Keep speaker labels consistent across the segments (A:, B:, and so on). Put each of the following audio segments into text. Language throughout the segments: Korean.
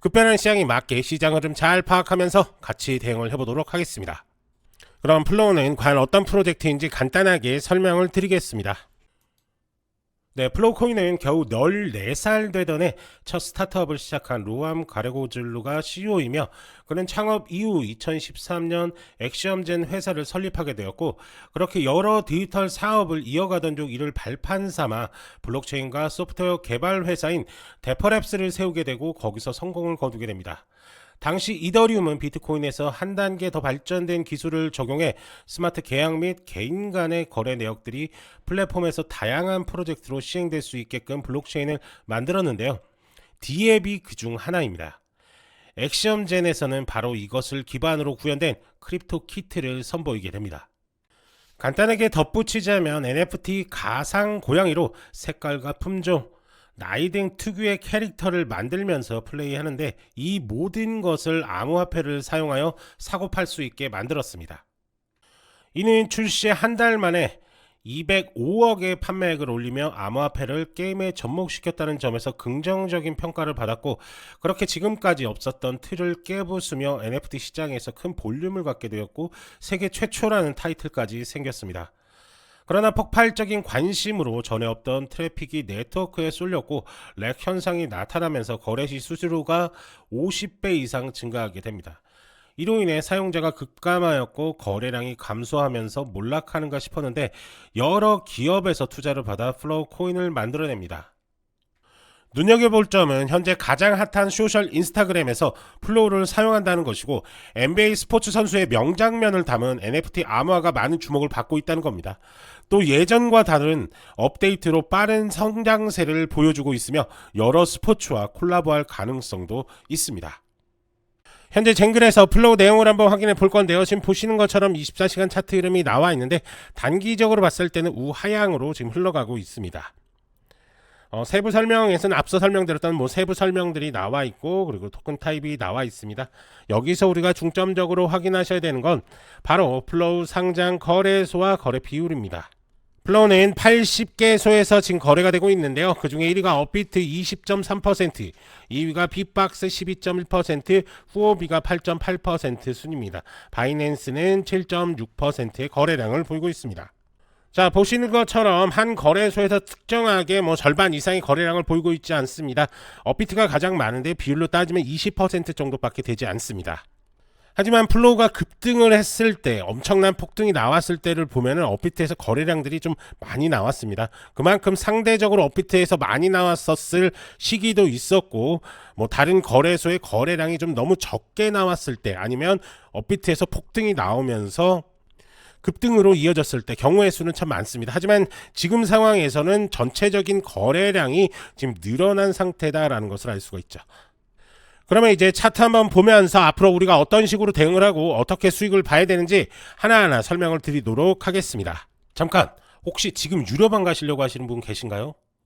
A: 급변한 시장에 맞게 시장 흐름 잘 파악하면서 같이 대응을 해보도록 하겠습니다. 그럼 플로우는 과연 어떤 프로젝트인지 간단하게 설명을 드리겠습니다. 네, 플로우 코인은 겨우 14살 되던 해 첫 스타트업을 시작한 루암 가레고즐루가 CEO이며 그는 창업 이후 2013년 엑시엄젠 회사를 설립하게 되었고 그렇게 여러 디지털 사업을 이어가던 중 이를 발판 삼아 블록체인과 소프트웨어 개발 회사인 데퍼랩스를 세우게 되고 거기서 성공을 거두게 됩니다. 당시 이더리움은 비트코인에서 한 단계 더 발전된 기술을 적용해 스마트 계약 및 개인 간의 거래 내역들이 플랫폼에서 다양한 프로젝트로 시행될 수 있게끔 블록체인을 만들었는데요. 디앱이 그중 하나입니다. 엑시엄젠에서는 바로 이것을 기반으로 구현된 크립토 키트를 선보이게 됩니다. 간단하게 덧붙이자면 NFT 가상 고양이로 색깔과 품종, 나이 등 특유의 캐릭터를 만들면서 플레이하는데 이 모든 것을 암호화폐를 사용하여 사고 팔 수 있게 만들었습니다. 이는 출시 한 달 만에 205억의 판매액을 올리며 암호화폐를 게임에 접목시켰다는 점에서 긍정적인 평가를 받았고 그렇게 지금까지 없었던 틀을 깨부수며 NFT 시장에서 큰 볼륨을 갖게 되었고 세계 최초라는 타이틀까지 생겼습니다. 그러나 폭발적인 관심으로 전에 없던 트래픽이 네트워크에 쏠렸고 렉 현상이 나타나면서 거래시 수수료가 50배 이상 증가하게 됩니다. 이로 인해 사용자가 급감하였고 거래량이 감소하면서 몰락하는가 싶었는데 여러 기업에서 투자를 받아 플로우 코인을 만들어냅니다. 눈여겨볼 점은 현재 가장 핫한 소셜 인스타그램에서 플로우를 사용한다는 것이고 NBA 스포츠 선수의 명장면을 담은 NFT 암호화가 많은 주목을 받고 있다는 겁니다. 또 예전과 다른 업데이트로 빠른 성장세를 보여주고 있으며 여러 스포츠와 콜라보할 가능성도 있습니다. 현재 쟁글에서 플로우 내용을 한번 확인해 볼 건데요. 지금 보시는 것처럼 24시간 차트 이름이 나와 있는데 단기적으로 봤을 때는 우하향으로 지금 흘러가고 있습니다. 어, 세부 설명에서는 앞서 설명드렸던 뭐 세부 설명들이 나와 있고 그리고 토큰 타입이 나와 있습니다. 여기서 우리가 중점적으로 확인하셔야 되는 건 바로 플로우 상장 거래소와 거래 비율입니다. 플로우는 80개소에서 지금 거래가 되고 있는데요. 그 중에 1위가 업비트 20.3%, 2위가 빅박스 12.1%, 후오비가 8.8% 순입니다. 바이낸스는 7.6%의 거래량을 보이고 있습니다. 자 보시는 것처럼 한 거래소에서 특정하게 뭐 절반 이상의 거래량을 보이고 있지 않습니다. 업비트가 가장 많은데 비율로 따지면 20% 정도밖에 되지 않습니다. 하지만 플로우가 급등을 했을 때 엄청난 폭등이 나왔을 때를 보면은 업비트에서 거래량들이 좀 많이 나왔습니다. 그만큼 상대적으로 업비트에서 많이 나왔었을 시기도 있었고 뭐 다른 거래소의 거래량이 좀 너무 적게 나왔을 때 아니면 업비트에서 폭등이 나오면서 급등으로 이어졌을 때 경우의 수는 참 많습니다. 하지만 지금 상황에서는 전체적인 거래량이 지금 늘어난 상태다라는 것을 알 수가 있죠. 그러면 이제 차트 한번 보면서 앞으로 우리가 어떤 식으로 대응을 하고 어떻게 수익을 봐야 되는지 하나하나 설명을 드리도록 하겠습니다. 잠깐, 혹시 지금 유료방 가시려고 하시는 분 계신가요?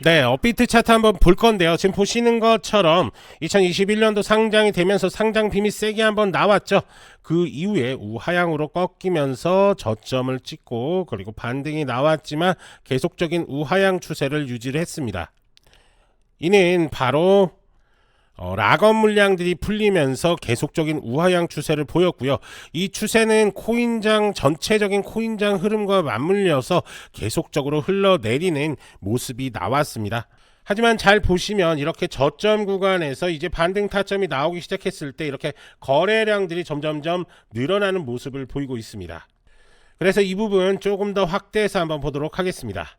A: 네, 업비트 차트 한번 볼 건데요. 지금 보시는 것처럼 2021년도 상장이 되면서 상장 빔이 세게 한번 나왔죠. 그 이후에 우하향으로 꺾이면서 저점을 찍고 그리고 반등이 나왔지만 계속적인 우하향 추세를 유지를 했습니다. 이는 바로 어, 락업 물량들이 풀리면서 계속적인 우하향 추세를 보였고요. 이 추세는 코인장 전체적인 코인장 흐름과 맞물려서 계속적으로 흘러내리는 모습이 나왔습니다. 하지만 잘 보시면 이렇게 저점 구간에서 이제 반등 타점이 나오기 시작했을 때 이렇게 거래량들이 점점점 늘어나는 모습을 보이고 있습니다. 그래서 이 부분 조금 더 확대해서 한번 보도록 하겠습니다.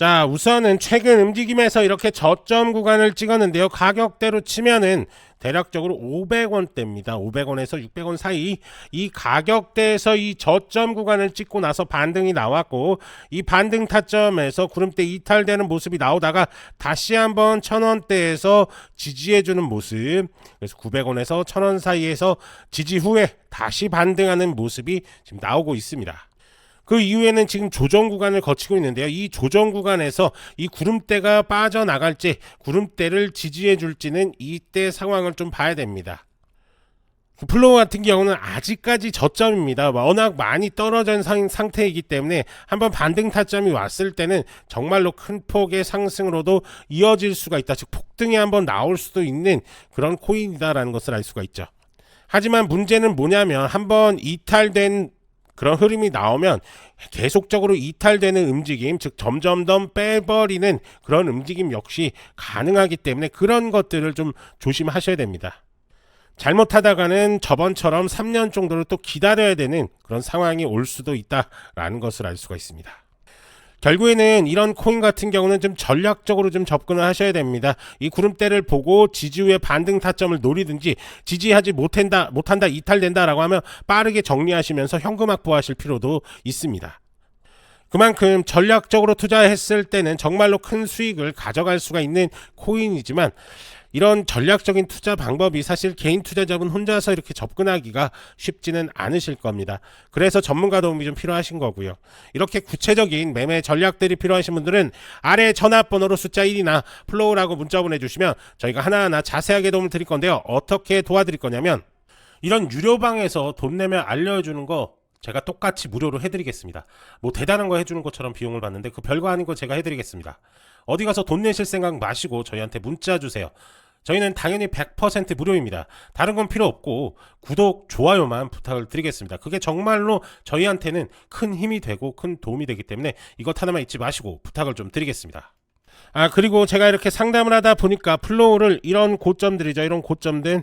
A: 자, 우선은 최근 움직임에서 이렇게 저점 구간을 찍었는데요. 가격대로 치면은 대략적으로 500원대입니다. 500원에서 600원 사이 이 가격대에서 이 저점 구간을 찍고 나서 반등이 나왔고 이 반등 타점에서 구름대 이탈되는 모습이 나오다가 다시 한번 1000원대에서 지지해주는 모습 그래서 900원에서 1000원 사이에서 지지 후에 다시 반등하는 모습이 지금 나오고 있습니다. 그 이후에는 지금 조정 구간을 거치고 있는데요. 이 조정 구간에서 이 구름대가 빠져나갈지 구름대를 지지해 줄지는 이때 상황을 좀 봐야 됩니다. 그 플로우 같은 경우는 아직까지 저점입니다. 워낙 많이 떨어진 상, 상태이기 때문에 한번 반등 타점이 왔을 때는 정말로 큰 폭의 상승으로도 이어질 수가 있다. 즉 폭등이 한번 나올 수도 있는 그런 코인이다라는 것을 알 수가 있죠. 하지만 문제는 뭐냐면 한번 이탈된 그런 흐름이 나오면 계속적으로 이탈되는 움직임, 즉 점점 더 빼버리는 그런 움직임 역시 가능하기 때문에 그런 것들을 좀 조심하셔야 됩니다. 잘못하다가는 저번처럼 3년 정도를 또 기다려야 되는 그런 상황이 올 수도 있다라는 것을 알 수가 있습니다. 결국에는 이런 코인 같은 경우는 좀 전략적으로 좀 접근을 하셔야 됩니다. 이 구름대를 보고 지지 후에 반등 타점을 노리든지 지지하지 못한다, 못한다, 이탈된다라고 하면 빠르게 정리하시면서 현금 확보하실 필요도 있습니다. 그만큼 전략적으로 투자했을 때는 정말로 큰 수익을 가져갈 수가 있는 코인이지만 이런 전략적인 투자 방법이 사실 개인 투자자분 혼자서 이렇게 접근하기가 쉽지는 않으실 겁니다. 그래서 전문가 도움이 좀 필요하신 거고요. 이렇게 구체적인 매매 전략들이 필요하신 분들은 아래 전화번호로 숫자 1이나 플로우라고 문자 보내주시면 저희가 하나하나 자세하게 도움을 드릴 건데요. 어떻게 도와드릴 거냐면 이런 유료방에서 돈 내면 알려주는 거 제가 똑같이 무료로 해드리겠습니다. 뭐 대단한 거 해주는 것처럼 비용을 받는데 그 별거 아닌 거 제가 해드리겠습니다. 어디 가서 돈 내실 생각 마시고 저희한테 문자 주세요. 저희는 당연히 100% 무료입니다. 다른 건 필요 없고 구독, 좋아요만 부탁을 드리겠습니다. 그게 정말로 저희한테는 큰 힘이 되고 큰 도움이 되기 때문에 이것 하나만 잊지 마시고 부탁을 좀 드리겠습니다. 아 그리고 제가 이렇게 상담을 하다 보니까 플로우를 이런 고점들이죠. 이런 고점들